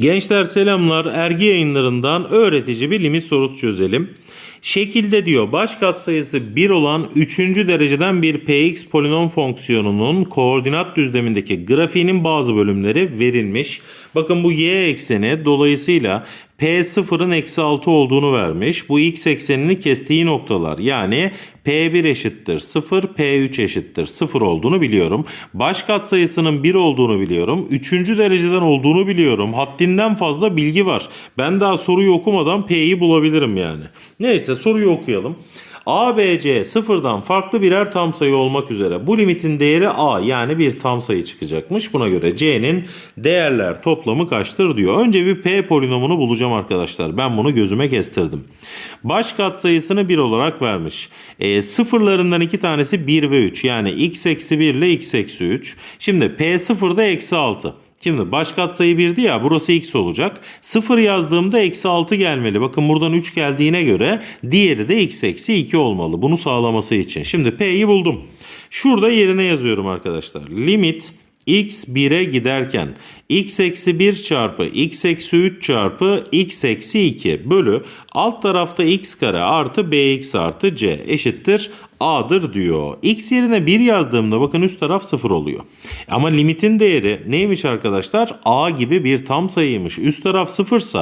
Gençler selamlar. Ergi yayınlarından öğretici bir limit sorusu çözelim. Şekilde diyor baş katsayısı 1 olan 3. dereceden bir px polinom fonksiyonunun koordinat düzlemindeki grafiğinin bazı bölümleri verilmiş. Bakın bu y ekseni dolayısıyla p0'ın eksi 6 olduğunu vermiş. Bu x eksenini kestiği noktalar yani p1 eşittir 0, p3 eşittir 0 olduğunu biliyorum. Baş katsayısının 1 olduğunu biliyorum. 3. dereceden olduğunu biliyorum. Haddinden fazla bilgi var. Ben daha soruyu okumadan p'yi bulabilirim yani. Neyse soruyu okuyalım. A, B, C sıfırdan farklı birer tam sayı olmak üzere bu limitin değeri A yani bir tam sayı çıkacakmış. Buna göre C'nin değerler toplamı kaçtır diyor. Önce bir P polinomunu bulacağım arkadaşlar. Ben bunu gözüme kestirdim. Baş katsayısını 1 olarak vermiş. E, sıfırlarından iki tanesi 1 ve 3 yani x eksi 1 ile x eksi 3. Şimdi P sıfırda eksi 6. Şimdi baş katsayı 1'di ya burası x olacak. 0 yazdığımda eksi 6 gelmeli. Bakın buradan 3 geldiğine göre diğeri de x eksi 2 olmalı. Bunu sağlaması için. Şimdi p'yi buldum. Şurada yerine yazıyorum arkadaşlar. Limit x 1'e giderken x eksi 1 çarpı x eksi 3 çarpı x eksi 2 bölü alt tarafta x kare artı bx artı c eşittir a'dır diyor. x yerine 1 yazdığımda bakın üst taraf 0 oluyor. Ama limitin değeri neymiş arkadaşlar? a gibi bir tam sayıymış. Üst taraf 0 ise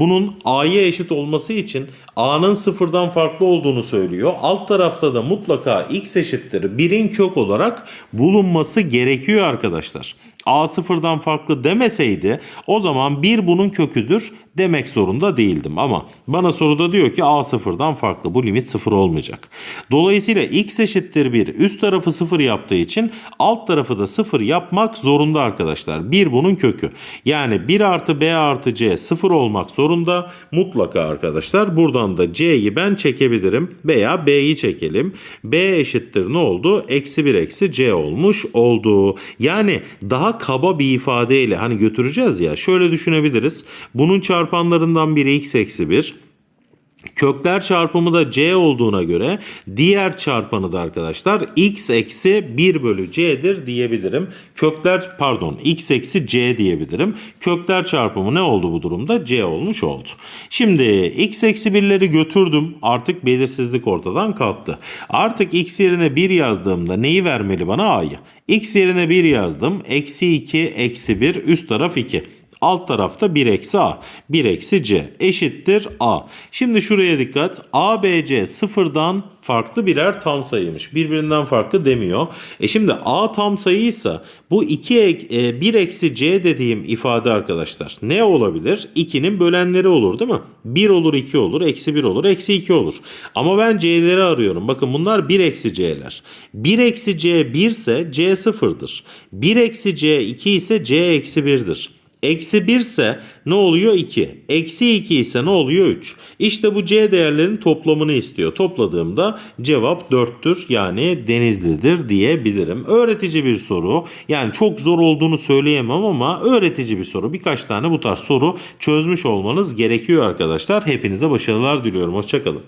bunun a'ya eşit olması için a'nın sıfırdan farklı olduğunu söylüyor. Alt tarafta da mutlaka x eşittir 1'in kök olarak bulunması gerekiyor arkadaşlar. a sıfırdan farklı demeseydi o zaman 1 bunun köküdür demek zorunda değildim. Ama bana soruda diyor ki a sıfırdan farklı bu limit sıfır olmayacak. Dolayısıyla x eşittir 1 üst tarafı sıfır yaptığı için alt tarafı da sıfır yapmak zorunda arkadaşlar. 1 bunun kökü. Yani 1 artı b artı c sıfır olmak zorunda mutlaka arkadaşlar. Buradan da c'yi ben çekebilirim veya b'yi çekelim. b eşittir ne oldu? Eksi 1 eksi c olmuş oldu. Yani daha kaba bir ifadeyle hani götüreceğiz ya şöyle düşünebiliriz. Bunun çarpanlarından biri x eksi 1. Kökler çarpımı da c olduğuna göre diğer çarpanı da arkadaşlar x eksi 1 bölü c'dir diyebilirim. Kökler pardon x eksi c diyebilirim. Kökler çarpımı ne oldu bu durumda? c olmuş oldu. Şimdi x eksi 1'leri götürdüm. Artık belirsizlik ortadan kalktı. Artık x yerine 1 yazdığımda neyi vermeli bana? a'yı. x yerine 1 yazdım. Eksi 2 eksi 1 üst taraf 2. Alt tarafta 1 eksi a. 1 eksi c eşittir a. Şimdi şuraya dikkat. a, b, c sıfırdan farklı birer tam sayıymış. Birbirinden farklı demiyor. E şimdi a tam sayıysa bu 2 e, 1 eksi c dediğim ifade arkadaşlar ne olabilir? 2'nin bölenleri olur değil mi? 1 olur 2 olur eksi 1 olur eksi 2 olur. Ama ben c'leri arıyorum. Bakın bunlar 1 eksi c'ler. 1 eksi c 1 ise c sıfırdır. 1 eksi c 2 ise c eksi 1'dir. Eksi 1 ise ne oluyor? 2. Eksi 2 ise ne oluyor? 3. İşte bu C değerlerinin toplamını istiyor. Topladığımda cevap 4'tür. Yani Denizli'dir diyebilirim. Öğretici bir soru. Yani çok zor olduğunu söyleyemem ama öğretici bir soru. Birkaç tane bu tarz soru çözmüş olmanız gerekiyor arkadaşlar. Hepinize başarılar diliyorum. Hoşçakalın.